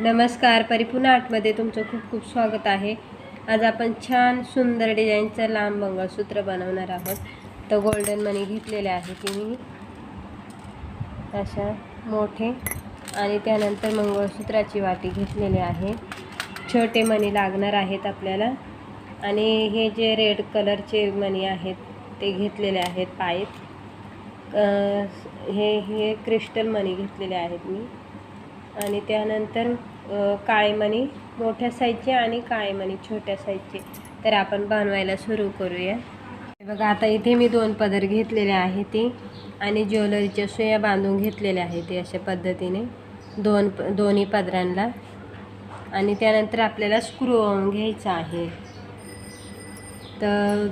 नमस्कार परिपूर्ण आर्टमध्ये तुमचं खूप खूप स्वागत आहे. आज आपण छान सुंदर डिझाईनचं लांब मंगळसूत्र बनवणार आहोत. तर गोल्डन मनी घेतलेले आहे की मी अशा मोठे आणि त्यानंतर मंगळसूत्राची वाटी घेतलेली आहे. छोटे मणी लागणार आहेत आपल्याला. आणि हे जे रेड कलरचे मणी आहेत ते घेतलेले आहेत पायत. हे हे क्रिस्टल मणी घेतलेले आहेत मी. आणि त्यानंतर काळेमणी मोठ्या साईजचे आणि काळेमणी छोट्या साईजचे. तर आपण बनवायला सुरू करूया. बघा आता इथे मी दोन पदर घेतलेले आहे ते आणि ज्वेलरीच्या सुया बांधून घेतलेल्या आहेत ते अशा पद्धतीने. दोन प दोन्ही पदरांना. आणि त्यानंतर आपल्याला स्क्रू घ्यायचा आहे. तर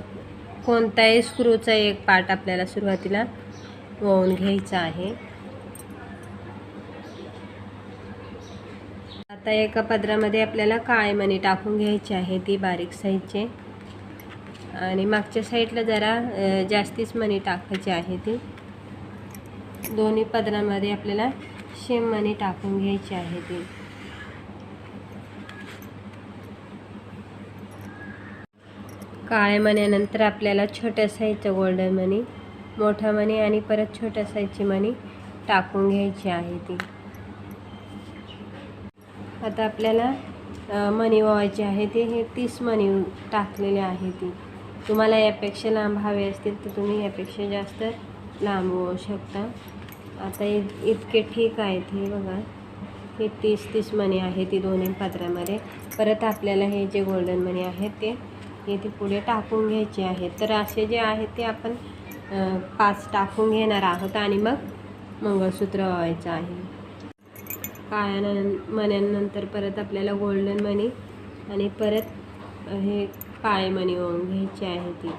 कोणताही स्क्रूचा एक पार्ट आपल्याला सुरुवातीला ओवून घ्यायचा आहे. आता एका पदरामध्ये आपल्याला काळे मणी टाकून घ्यायचे आहे ती बारीक साईजचे. आणि मागच्या साईडला जरा जास्तीच मणी टाकायची आहे ती. दोन्ही पदरामध्ये आपल्याला शेम मणी टाकून घ्यायची आहे ती. काळ्या मण्यानंतर आपल्याला छोट्या साईजचं गोल्डन मणी मोठा मणी आणि परत छोट्या साईजची मणी टाकून घ्यायची आहे ती. आता आपल्याला मणी ओवायचे आहे ते हे तीस मणी टाकलेले आहे ती. तुम्हाला यापेक्षा लांब हवे असतील तर तुम्ही यापेक्षा जास्त लांब होऊ शकता. आता इ- इतके ठीक आहेत हे बघा. हे तीस तीस मणी आहे ती दोन्ही पात्रामध्ये. परत आपल्याला हे जे गोल्डन मणी आहेत ते इथे पुढे टाकून घ्यायचे आहेत. तर असे जे आहेत ते आपण पाच टाकून घेणार आहोत आणि मग मंगळसूत्र व्हायचं आहे. काळ्या मण्यांनंतर परत आपल्याला गोल्डन मनी आणि परत हे काळे मणी ओवून घ्यायचे आहे ती.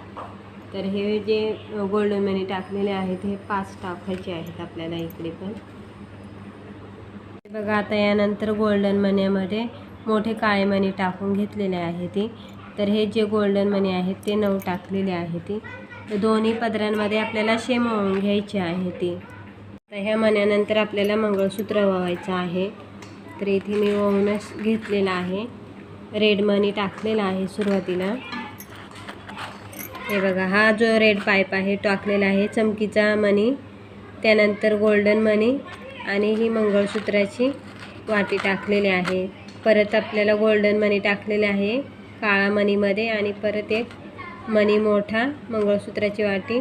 तर हे जे गोल्डन मनी टाकलेले आहेत हे पाच टाकायचे आहेत आपल्याला इकडे पण. बघा आता यानंतर गोल्डन मण्यामध्ये मोठे काळे मणी टाकून घेतलेले आहे ती. तर हे जे गोल्डन मनी आहेत ते नऊ टाकलेले आहे ती. दोन्ही पदरांमध्ये आपल्याला शेम ओवून घ्यायची आहे ती. तर ह्या मण्यानंतर आपल्याला मंगळसूत्र वावायचं आहे. तर इथे मी ओवूनच घेतलेलं आहे. रेड मनी टाकलेला आहे सुरुवातीला. हे बघा हा जो रेड पाईप आहे टाकलेला आहे चमकीचा मणी त्यानंतर गोल्डन मनी आणि ही मंगळसूत्राची वाटी टाकलेली आहे. परत आपल्याला गोल्डन मनी टाकलेले आहे काळा मनीमध्ये आणि परत एक मनी मोठा मंगळसूत्राची वाटी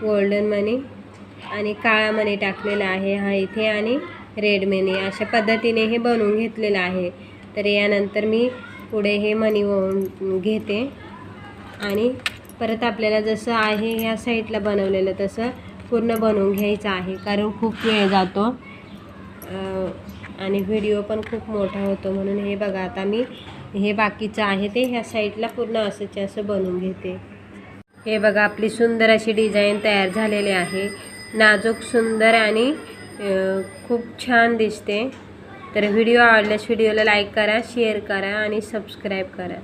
गोल्डन मनी आणि काळा मणी टाकलेला आहे. हा इथे आणि रेड मनी अशा पद्धतीने हे बनवून घेतलेलं आहे. तर यानंतर मी पुढे हे मनी ओवून घेते. आणि परत आपल्याला जसं आहे ह्या साईडला बनवलेलं तसं पूर्ण बनवून घ्यायचं आहे. कारण खूप वेळ जातो. आणि व्हिडिओ पण खूप मोठा होतो. म्हणून हे बघा आता मी हे बाकीचं आहे ते ह्या साईडला पूर्ण असंच्या असं बनवून घेते. हे बघा आपली सुंदर अशी डिझाईन तयार झालेली आहे. नाजूक सुंदर आणि खूप छान दिसते. तर व्हिडिओ आवडल्यास व्हिडिओला लाईक करा शेअर करा आणि सबस्क्राईब करा.